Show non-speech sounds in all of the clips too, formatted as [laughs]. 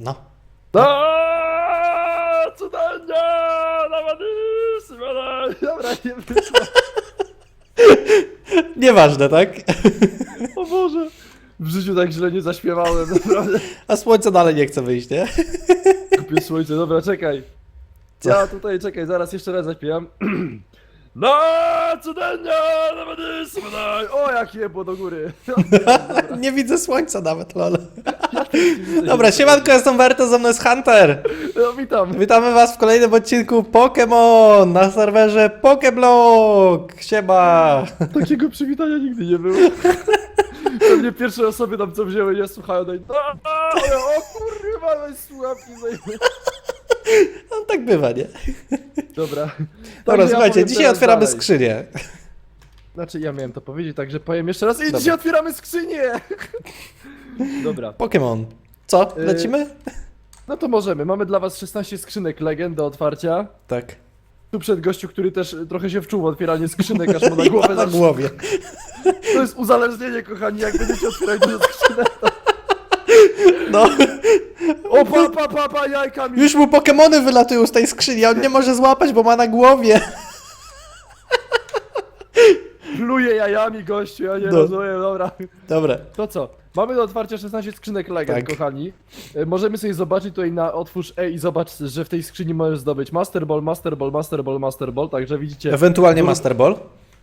No. Aaaa, cudownie! Nawadysy, Dobra, nie wyszło. [laughs] Nieważne, tak? [laughs] O Boże. W życiu tak źle nie zaśpiewałem, naprawdę. A słońce dalej nie chce wyjść, nie? [laughs] Kupię słońce, dobra, czekaj. Ja tutaj, czekaj, zaraz jeszcze raz zaśpiewam. [clears throat] No, cudownie! Nawadysy, O, jak jebło do góry. nie widzę słońca nawet, lol. [laughs] Dobra, siemanko, jestem Berto, ze mną jest Hunter. No, witam. Witamy was w kolejnym odcinku Pokémon na serwerze Pokeblock. Siema. [laughs] Takiego przywitania nigdy nie było. [laughs] Pewnie pierwsze osoby tam co wzięły nie słuchają. No i... A, a, o kurwa, weź słuchawki zajmę. No tak bywa, nie? Dobra. Dobra, Także ja słuchajcie, powiem dzisiaj teraz otwieramy dalej. skrzynię. Znaczy ja miałem to powiedzieć, także powiem jeszcze raz. I Dobra. dzisiaj otwieramy skrzynię! Dobra. Pokémon. Co? Y- Lecimy? No to możemy. Mamy dla was 16 skrzynek legend do otwarcia. Tak. Tu przed gościu, który też trochę się wczuł w otwieranie skrzynek, aż mu na [laughs] głowę na zacznie. głowie. To jest uzależnienie, kochani, jak będziecie otwierać dużo skrzynek. [laughs] No. O, pa, pa, pa, pa, jajka mi Już mu Pokémony wylatują z tej skrzyni, a on nie może złapać, bo ma na głowie. pluje jajami, gościu, ja nie No. rozumiem, dobra. Dobra. To co? Mamy do otwarcia 16 skrzynek legend, Tak. kochani. E, Możemy sobie zobaczyć tutaj na otwórz E i zobacz, że w tej skrzyni możesz zdobyć Master Ball, Master Ball, Master Ball, Master Ball, także widzicie. Ewentualnie Master Ball.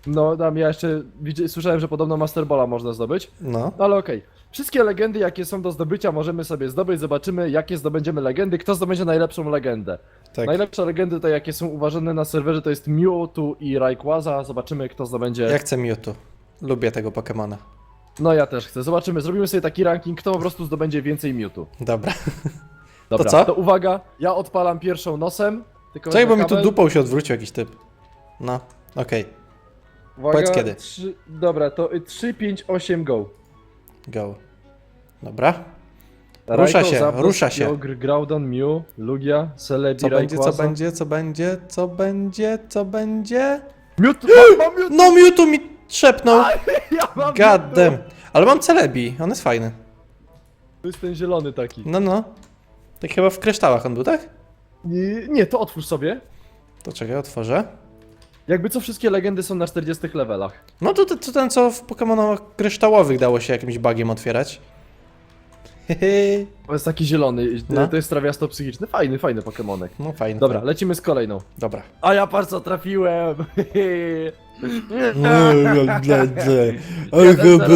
No, tam ja jeszcze widzi- słyszałem, że podobno Master Balla można zdobyć. No. No ale okej. Wszystkie legendy, jakie są do zdobycia, możemy sobie zdobyć. Zobaczymy, jakie zdobędziemy legendy. Kto zdobędzie najlepszą legendę? Tak. Najlepsze legendy, te jakie są uważane na serwerze, to jest Mewtwo i Rayquaza. Zobaczymy, kto zdobędzie. Ja chcę Mewtwo. Lubię tego Pokémona. No ja też chcę. Zobaczymy, zrobimy sobie taki ranking, kto po prostu zdobędzie więcej Mewtwo. Dobra. [laughs] Dobra, co? to uwaga, ja odpalam pierwszą nosem. Tylko Czekaj, bo wezmę mi tu kabel. dupą się odwrócił jakiś typ. No, okej. Uwaga, Powiedz kiedy. Trzy, dobra, to y, 3, 5, 8, go. Go. Dobra. Rusza się, rusza się. Kyogre, Groudon, Mew, Lugia, Celebi, Co będzie, co Rayquaza. będzie, co będzie, co będzie, co będzie? Mewtwo, mam, Mewtwo! No Mewtwo mi trzepnął. Ja mam God damn. Ale mam Celebi, on jest fajny. To jest ten zielony taki. No, no. Tak chyba w kryształach on był, tak? Nie, nie, to otwórz sobie. To czekaj, otworzę. Jakby co, wszystkie legendy są na 40 levelach. No to, to, to ten, co w Pokemonach kryształowych dało się jakimś bugiem otwierać. [laughs] To jest taki zielony, No. to jest trawiasto psychiczny. Fajny, fajny Pokemonek. No fajny. Dobra, lecimy z kolejną. Dobra. A ja bardzo trafiłem!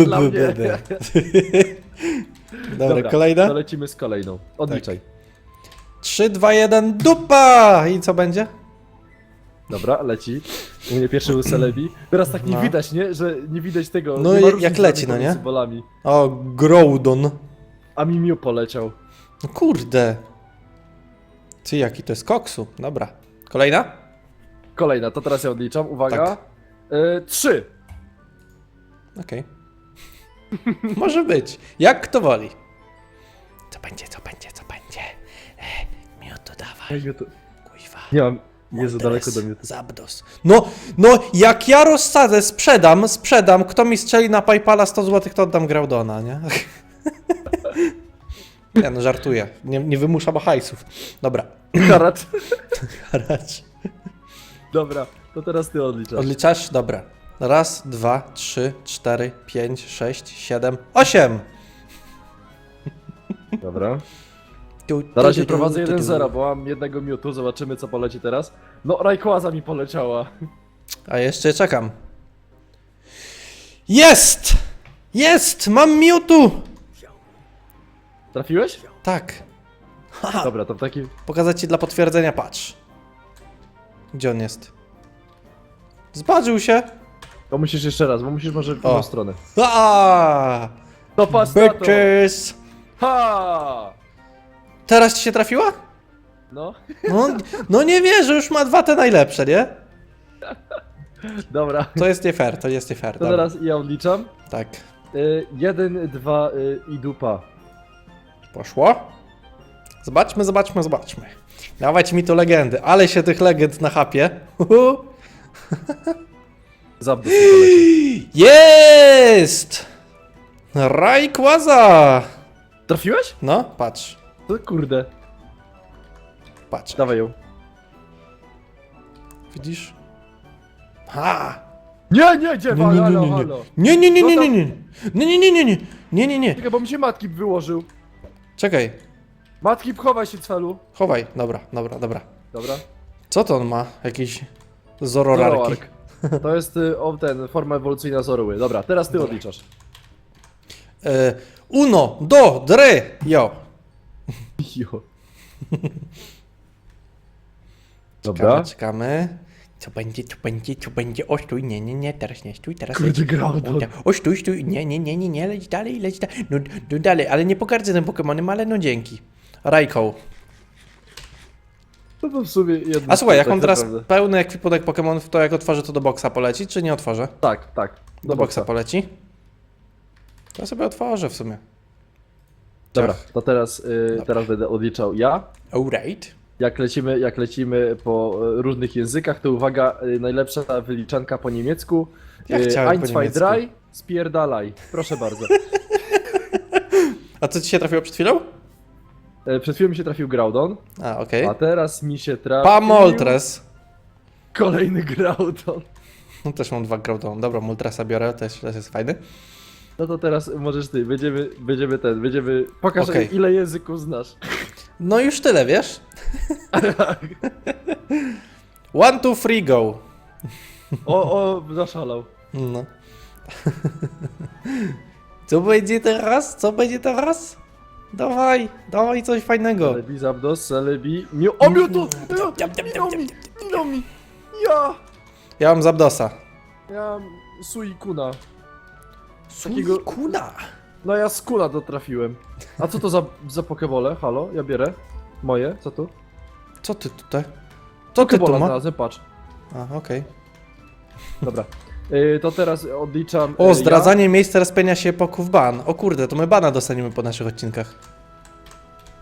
dla mnie. Dobra, To kolejna? lecimy z kolejną. Odliczaj. 3, 2, 1, dupa! I co będzie? Dobra, leci. U mnie pierwszy był Celebi. Teraz tak nie No. widać, nie? Że nie widać tego. No nie jak- leci, no nie? symbolami. O, Groudon. A mi Mew poleciał. No kurde. Ty, jaki to jest koksu. Dobra. Kolejna? Kolejna, to teraz ja odliczam. Uwaga. Tak. Y, trzy. Okej. [laughs] Może być. Jak kto woli. Co będzie, co będzie, co będzie? E, Mioto dawaj, Ej, Mewtwo- kuźwa. Nie mam. Jezu, Moltres, daleko do mnie. Zabdos. No, no, jak ja rozsadzę, sprzedam, sprzedam, kto mi strzeli na Paypala 100 zł, to oddam Graudona, nie? [laughs] Nie no, żartuję. Nie, nie wymuszam hajsów. Dobra. [laughs] Karat. Haracz. [laughs] Dobra, to teraz ty odliczasz. Odliczasz? Dobra. Raz, dwa, trzy, cztery, pięć, sześć, siedem, osiem! [laughs] Dobra. Tu, Na razie tu, tu, prowadzę tu, tu, tu. 1-0, bo mam jednego Mewtwo, zobaczymy co poleci teraz. No, Rayquaza mi poleciała. A jeszcze czekam. Jest! Jest! Mam Mewtwo! Trafiłeś? Tak. Haha. Dobra, to w takim... Pokazać ci dla potwierdzenia, patrz. Gdzie on jest? Zbażył się. To musisz jeszcze raz, bo musisz może w O. drugą stronę. Aaaa! To patrz na to! Bitches! Ha! Teraz ci się trafiła? No, No, no nie wierzę, już ma dwa te najlepsze, nie? [laughs] dobra. To jest nie fair, to jest nie fair. To dobra. teraz ja odliczam. Tak. Y, jeden, dwa y, i dupa. Poszło? Zobaczmy, zobaczmy, zobaczmy. Dawać mi tu legendy, ale się tych legend nachapie. Uhu. [laughs] Zabdus [gasps] mi poleciał. Jest! Rayquaza! Trafiłeś? No, patrz. To kurde. Patrz, Dawaj ją. widzisz? Ha! Nie, nie? Nie, nie, nie, Halo, nie, nie. halo. Nie, nie, nie, nie, No nie, to- nie. Nie, nie, nie, nie, nie. Nie, nie, nie. Czekaj, bo mi się matki wyłożył. Czekaj. Matki, chowaj się celu. Chowaj. Dobra, dobra, dobra. Dobra. Co to on ma? Jakiś zororarki. Zoroark. To jest y, o, ten, forma ewolucyjna Zoroły. Dobra, teraz ty odliczasz. E, uno, do, dre, jo. Jo. [laughs] Czekamy, Dobra. czekamy. Co będzie, co będzie, co będzie? O, stój, nie, nie, nie, teraz nie, stój, teraz Kurde, leć. Groudon. O, tak. O, stój, stój, nie, nie, nie, nie, nie, leć dalej, leć dalej. No, no dalej, ale nie pogardzę tym Pokemonem, ale no dzięki. Raikou. No to w sumie jedno. A słuchaj, jak tak mam teraz naprawdę. pełny ekwipunek Pokemonów, to jak otworzę, to do boksa poleci, czy nie otworzę? Tak, tak. Do boksa poleci? To ja sobie otworzę w sumie. Dobra, Ciach. to teraz, y, teraz będę odliczał ja. Alright. Jak lecimy, jak lecimy po y, różnych językach, to uwaga, y, najlepsza wyliczanka po niemiecku. Ja Y, chciałem Ein, po zwei, niemiecku. drei, spierdalaj. Proszę bardzo. [laughs] A co ci się trafiło przed chwilą? Przed chwilą mi się trafił Groudon, A, okej. a teraz mi się trafił... Pa Moltres. Kolejny Groudon. No [laughs] też mam dwa Groudon. Dobra, Moltresa biorę, też, też jest fajny. No to teraz możesz ty, będziemy, będziemy ten, będziemy... Pokaż Okej. ile języków znasz. No już tyle, wiesz? [laughs] One, two, three, go. O, o, zaszalał. No. Co będzie teraz? Co będzie teraz? Dawaj, dawaj coś fajnego. Celebi, Zapdos, Celebi... Miu... O, Mewtwo! Minął mi! Minął mi! Ja! Ja mam Zabdosa. Ja mam Suikuna. Takiego- Kuna. No ja z kula to trafiłem. A co to za, za pokebole? Halo? Ja bierę. Moje, co tu? Co ty tutaj? Co ty tu Pokebola ma? znalazłem, patrz. A, okej. Dobra. Y, to teraz odliczam... O, y, zdradzanie miejsca rozpienia się poków ban. O kurde, to my bana dostaniemy po naszych odcinkach.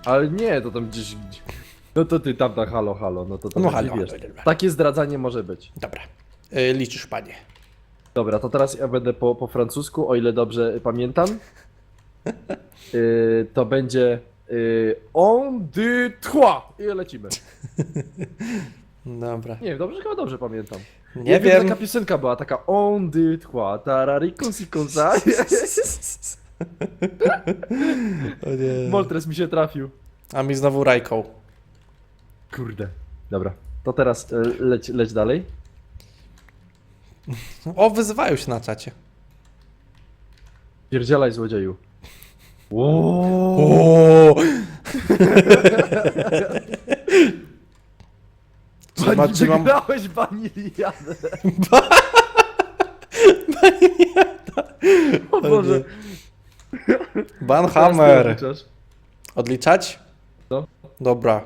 Ja. Ale nie, to tam gdzieś... No to ty tam, tak, halo, halo, no to tam No halo, wiesz. halo, dobra. Takie zdradzanie może być. Dobra. Y, liczysz, panie. Dobra, to teraz ja będę po, po francusku, o ile dobrze pamiętam. [laughs] Y, to będzie... Y, on, deux, trois! I lecimy. Dobra. Nie wiem, dobrze, chyba dobrze pamiętam. Nie wiem. Taka piosenka była, taka on, deux, trois, tararikon, sikon, sa. [laughs] O nie. Moltres mi się trafił. A mi znowu Rajką. Kurde. Dobra, to teraz e, leć, leć dalej. O, wyzywają się na czacie. Pierdzielaj złodzieju. Wow. O! Trzeba, Pani, trzymam... wygrałeś waniliadę. [laughs] O Boże. Banhammer. Teraz ty odliczasz. Odliczać? No. Dobra.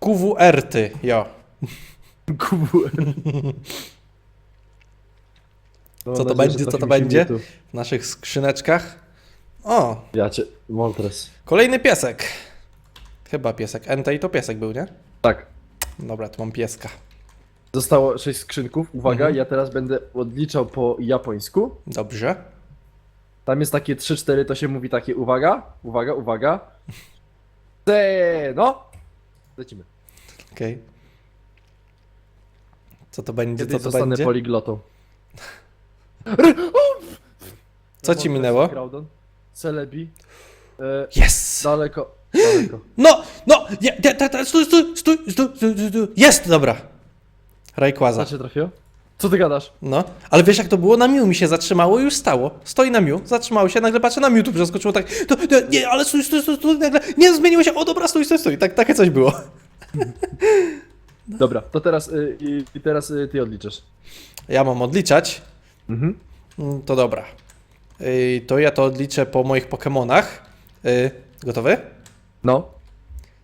QWR ty, jo. [laughs] Co to będzie, co to będzie? W naszych skrzyneczkach. O, Ja cię... Moltres. kolejny piesek. Chyba piesek. Entei to piesek był, nie? Tak. Dobra, tu mam pieska. Zostało sześć skrzynków. Uwaga, Mhm. ja teraz będę odliczał po japońsku. Dobrze. Tam jest takie 3-4, to się mówi takie uwaga, uwaga, uwaga. Se, no! Lecimy. Okej. Co to będzie, Kiedyś co to zostanę będzie? poliglotą. Co ci minęło? Groudon, Celebi. E, Yes! daleko, daleko. No, no, nie, nie, stój, stój, stój, stój, stój, stój, stój. Jest, dobra. Rayquaza. Co cię trafiło? Co ty gadasz? No, ale wiesz jak to było? Na Miu mi się zatrzymało i już stało. Stoi na Miu, zatrzymało się, nagle patrzę na Miu, tu przeskoczyło tak, to, nie, nie, ale stój, stój, stój, stój, nagle, nie, zmieniło się, o dobra, stój, stój, stój, tak, takie coś było. [laughs] Dobra, to teraz, y, i, i teraz y, ty odliczysz. Ja mam odliczać, Mhm. Mm, to dobra. Yy, to ja to odliczę po moich Pokemonach. Yy, gotowy? No.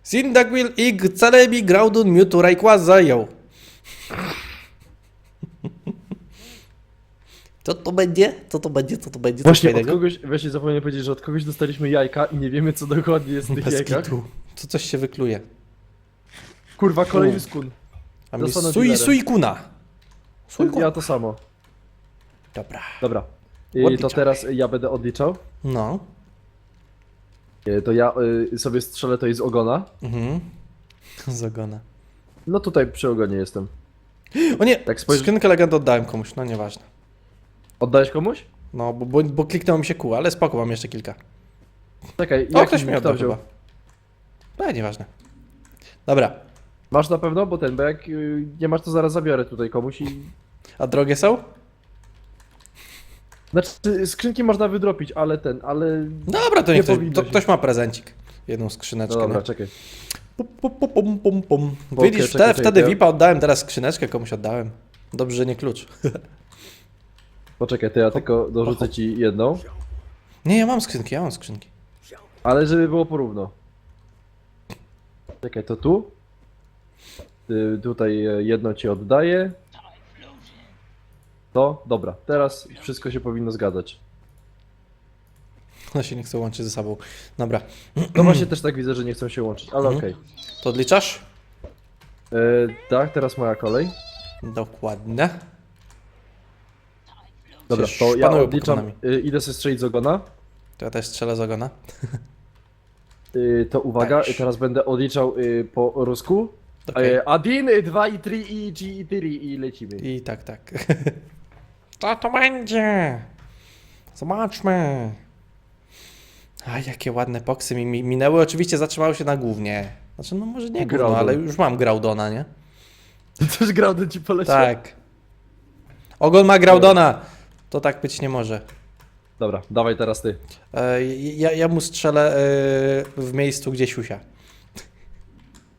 Cyndaquil, Ig, Celebi, Groudon, Mewtwo, Rayquaza, yo. [laughs] Co to będzie? Co to będzie? Co to będzie? Co Właśnie od fajnego? kogoś, właśnie zapomniałem powiedzieć, że od kogoś dostaliśmy jajka i nie wiemy co dokładnie jest w tych Bez jajkach. kitu. Co coś się wykluje. Kurwa, kolejny skun. A mi Dostanę sui, dealerem. suikuna. Suikuna. Ja to samo. Dobra. Dobra. I to Odliczamy. teraz ja będę odliczał. No. E, To ja y, sobie strzelę to jest z ogona. Mhm. [laughs] Z ogona. No tutaj przy ogonie jestem. O nie! Jak spojrzysz- Skrzynkę legendy oddałem komuś, no nieważne. Oddałeś komuś? No, bo, bo, bo kliknęło mi się kół, ale spoko, mam jeszcze kilka. Czekaj, O, jaki ktoś mi kto oddał wziął? chyba. No, nieważne. Dobra. Masz na pewno? Bo ten, bo jak y, nie masz to zaraz zabiorę tutaj komuś i... A drogie są? Znaczy skrzynki można wydropić, ale ten, ale... Dobra, to Nie niech ktoś, powinno to, się. ktoś ma prezencik. Jedną No skrzyneczkę. dobra, nie? czekaj. Pum, pum, pum, pum, pum, pum. Okej, Widzisz, czekaj, wtedy, czekaj, wtedy ja- VIPa oddałem, teraz skrzyneczkę komuś oddałem. Dobrze, że nie klucz. [laughs] Poczekaj, to ja tylko dorzucę ci jedną. Nie, ja mam skrzynki, ja mam skrzynki. Ale żeby było porówno. Czekaj, to tu? Y, tutaj e, jedno ci oddaję. To? Dobra, teraz wszystko się powinno zgadzać. One się nie chcą łączyć ze sobą. Dobra, No właśnie też tak widzę, że nie chcą się łączyć, ale Mhm. okej. to odliczasz? E, Tak, teraz moja kolej. Dokładnie. Dobra, Przecież to ja odliczam, Pokemonami. y, idę sobie strzelić z ogona. To ja też strzelę z ogona. Y, To uwaga, Też. y, teraz będę odliczał po rusku. Okej. Okay. Adin, y, dwa i trzy i trzy i cztery i lecimy. I tak, tak. [laughs] Co to będzie? Zobaczmy. A jakie ładne poksy mi mi minęły. Oczywiście zatrzymały się na głównie. Znaczy, no może nie gówno, Groudon. ale już mam Graudona, nie? [laughs] Też Groudon ci poleciał? Tak. Ogon ma Graudona. To tak być nie może. Dobra, dawaj teraz ty. E, ja, ja mu strzelę e, w miejscu, gdzie siusia.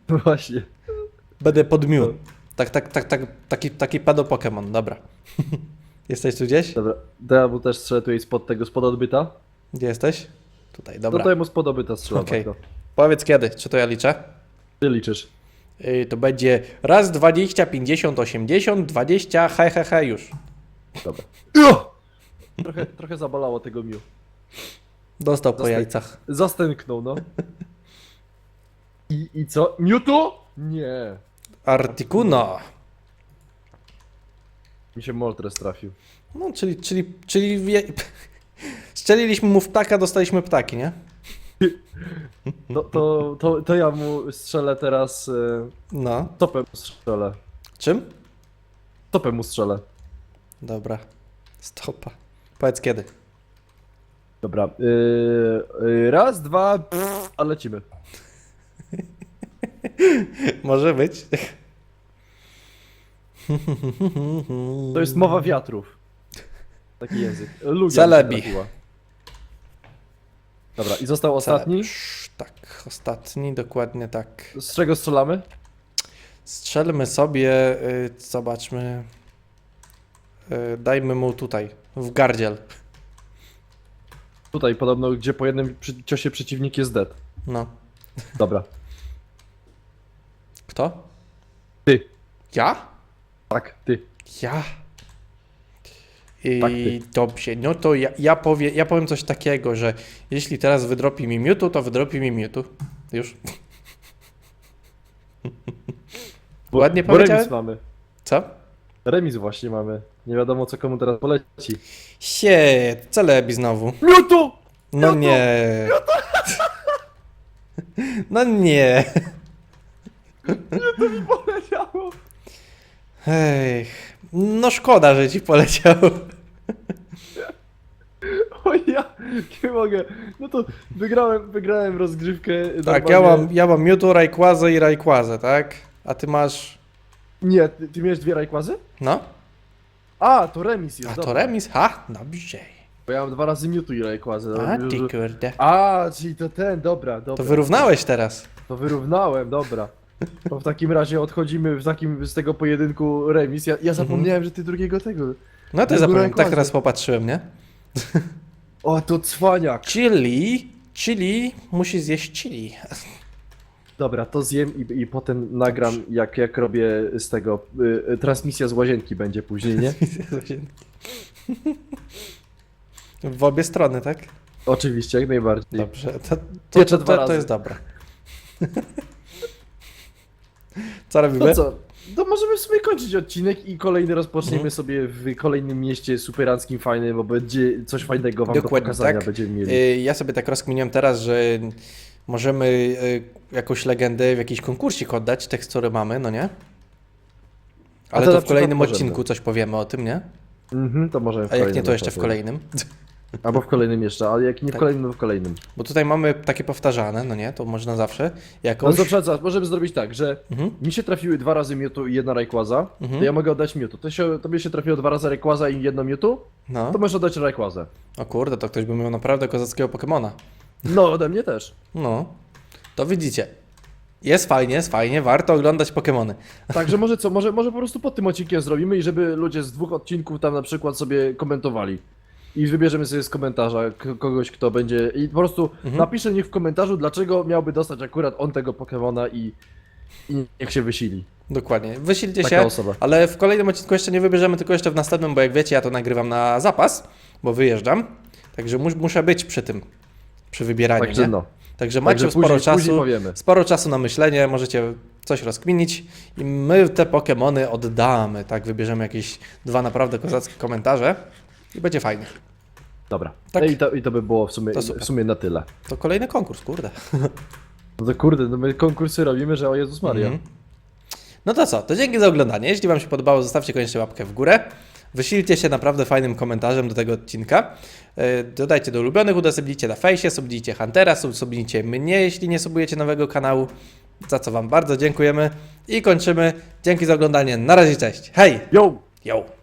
[laughs] Właśnie. Będę pod Mew. No. Tak, tak, tak, tak, taki, taki pedo Pokémon, dobra. [laughs] Jesteś tu gdzieś? Dobra, to ja mu też strzelę tutaj spod tego, spod odbyta. Gdzie jesteś? Tutaj, No dobra. to ja mu spod odbyta strzelam. Okay. Powiedz kiedy, czy to ja liczę? Ty liczysz. Yy, to będzie raz 20, 50, 80, 20, he, he, he, już. Dobra. Trochę, trochę zabolało tego miu. Dostał po jajcach. Zastęknął, no. I, I co? Mewtwo? Nie. Articuno. Mi się Moltres trafił. No, czyli, czyli, czyli wie... [laughs] strzeliliśmy mu w ptaka, dostaliśmy ptaki, nie? [laughs] No to, to, to ja mu strzelę teraz... E, No. topem mu strzelę. Czym? Topem mu strzelę. Dobra. Stopa. Powiedz kiedy. Dobra. Yy, yy, raz, dwa, a lecimy. [laughs] Może być. To jest mowa wiatrów. Taki język. Się Celebi. trafiła. Dobra, i został ostatni. Tak, ostatni, dokładnie tak. Z czego strzelamy? Strzelmy sobie, y, zobaczmy. Y, dajmy mu tutaj, w gardziel. Tutaj podobno, gdzie po jednym przy, ciosie przeciwnik jest dead. No. Dobra. Kto? Ty. Ja? Tak, ty. Ja. I Tak, ty. dobrze, no to ja, ja, powie, ja powiem coś takiego, że jeśli teraz wydropi mi Mewtwo, to wydropi mi Mewtwo. Już. [laughs] Bo, Ładnie bo powiedziałem? remis mamy. Co? Remis właśnie mamy. Nie wiadomo co komu teraz poleci. Sie, celebi znowu. Mewtwo! No nie. [laughs] No nie. Poleciało! Hej. No szkoda, że ci poleciał. [laughs] O ja nie mogę. No to wygrałem, wygrałem rozgrywkę. Tak, ja mam, ja mam Mewtwo, Rayquaza i Rayquaza, tak? A ty masz... Nie, ty, ty miałeś dwie rajkłazy? No? A, to remis jest. A dobra. to remis? Ha? Dobrze. Bo ja mam dwa razy Mewtwo i rajkłazy. A ty kurde. A, czyli to ten, dobra, dobra. To wyrównałeś teraz. To wyrównałem, dobra. To w takim razie odchodzimy w takim, z tego pojedynku remis. Ja, ja zapomniałem, że ty drugiego tego. No Bez zapomniałem, tak teraz popatrzyłem, nie? O, to cwaniak. Chili, chili, musi zjeść chili. Dobra, to zjem i, i potem nagram, jak, jak robię z tego. Y, y, transmisja z łazienki będzie później, nie? W obie strony, tak? Oczywiście, jak najbardziej. Dobrze, to, to, Piecze to, dwa to, to razy. jest dobre. Co robimy? No co? to możemy w sumie kończyć odcinek i kolejny rozpoczniemy Mhm. sobie w kolejnym mieście superanckim fajnym, bo będzie coś fajnego wam Dokładnie do pokazania tak. będziemy mieli. Y, Ja sobie tak rozkminiam teraz, że możemy y, jakąś legendę w jakiś konkursik oddać, tekst, który mamy, no nie? Ale to to w kolejnym odcinku możemy. coś powiemy o tym, nie? Mhm, to możemy w A jak nie, to jeszcze w kolejnym. Albo w kolejnym jeszcze, ale jak nie w Tak. kolejnym, to w kolejnym. Bo tutaj mamy takie powtarzane, no nie? To można zawsze. No Jakąś... to przecież możemy zrobić tak, że Mhm. mi się trafiły dwa razy Mewtwo i jedna Rayquaza, Mhm. to ja mogę oddać Mewtwo. To się, tobie się trafiło dwa razy Rayquaza i jedno Mewtwo, No. to możesz oddać Rayquazę. O kurde, to ktoś by miał naprawdę kozackiego Pokemona. No, ode mnie też. No. To widzicie. Jest fajnie, jest fajnie, warto oglądać Pokemony. [laughs] Także może co, może, może po prostu pod tym odcinkiem zrobimy i żeby ludzie z dwóch odcinków tam na przykład sobie komentowali. I wybierzemy sobie z komentarza k- kogoś, kto będzie. I po prostu Mhm. napisze niech w komentarzu, dlaczego miałby dostać akurat on tego Pokemona i, i niech się wysili. Dokładnie. Wysilcie Taka się, osoba. ale w kolejnym odcinku jeszcze nie wybierzemy, tylko jeszcze w następnym, bo jak wiecie, ja to nagrywam na zapas, bo wyjeżdżam. Także mus, muszę być przy tym, przy wybieraniu. Także nie? no. Także macie Także sporo później, później czasu. powiemy. Sporo czasu na myślenie, możecie coś rozkminić i my te Pokemony oddamy, tak? Wybierzemy jakieś dwa naprawdę kozackie komentarze i będzie fajnie. Dobra. Tak. No I, to, I to by było w sumie, To super. w sumie na tyle. To kolejny konkurs, kurde. [laughs] No to kurde, no my konkursy robimy, że o Jezus Maria. Mhm. No to co, to dzięki za oglądanie. Jeśli Wam się podobało, zostawcie koniecznie łapkę w górę. Wysilcie się naprawdę fajnym komentarzem do tego odcinka. Yy, Dodajcie do ulubionych, udostępnijcie na fejsie, subnijcie Huntera, sub- subnijcie mnie, jeśli nie subujecie nowego kanału. Za co Wam bardzo dziękujemy i kończymy. Dzięki za oglądanie. Na razie, cześć. Hej! Yo! Yo!